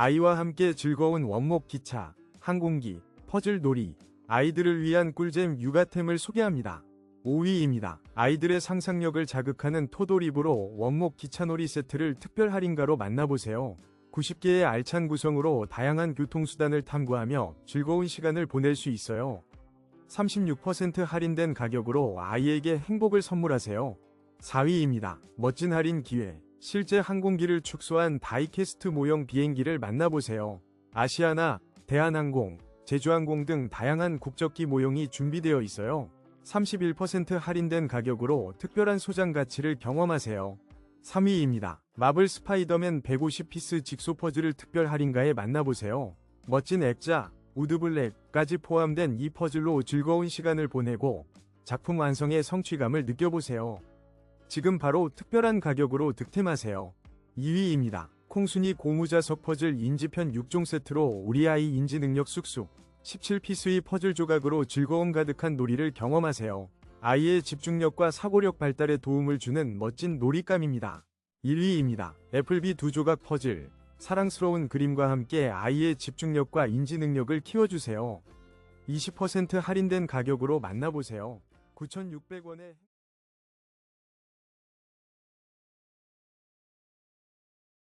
아이와 함께 즐거운 원목 기차, 항공기, 퍼즐 놀이, 아이들을 위한 꿀잼 육아템을 소개합니다. 5위입니다. 아이들의 상상력을 자극하는 토도립으로 원목 기차놀이 세트를 특별 할인가로 만나보세요. 90개의 알찬 구성으로 다양한 교통수단을 탐구하며 즐거운 시간을 보낼 수 있어요. 36% 할인된 가격으로 아이에게 행복을 선물하세요. 4위입니다. 멋진 할인 기회. 실제 항공기를 축소한 다이캐스트 모형 비행기를 만나보세요. 아시아나, 대한항공, 제주항공 등 다양한 국적기 모형이 준비되어 있어요. 31% 할인된 가격으로 특별한 소장 가치를 경험하세요. 3위입니다. 마블 스파이더맨 150피스 직소 퍼즐을 특별 할인가에 만나보세요. 멋진 액자, 우드블랙까지 포함된 이 퍼즐로 즐거운 시간을 보내고 작품 완성의 성취감을 느껴보세요. 지금 바로 특별한 가격으로 득템하세요. 2위입니다. 콩순이 고무자석 퍼즐 인지편 6종 세트로 우리 아이 인지 능력 쑥쑥 17피스의 퍼즐 조각으로 즐거움 가득한 놀이를 경험하세요. 아이의 집중력과 사고력 발달에 도움을 주는 멋진 놀잇감입니다. 1위입니다. 애플비 두 조각 퍼즐. 사랑스러운 그림과 함께 아이의 집중력과 인지 능력을 키워주세요. 20% 할인된 가격으로 만나보세요. 9,600원에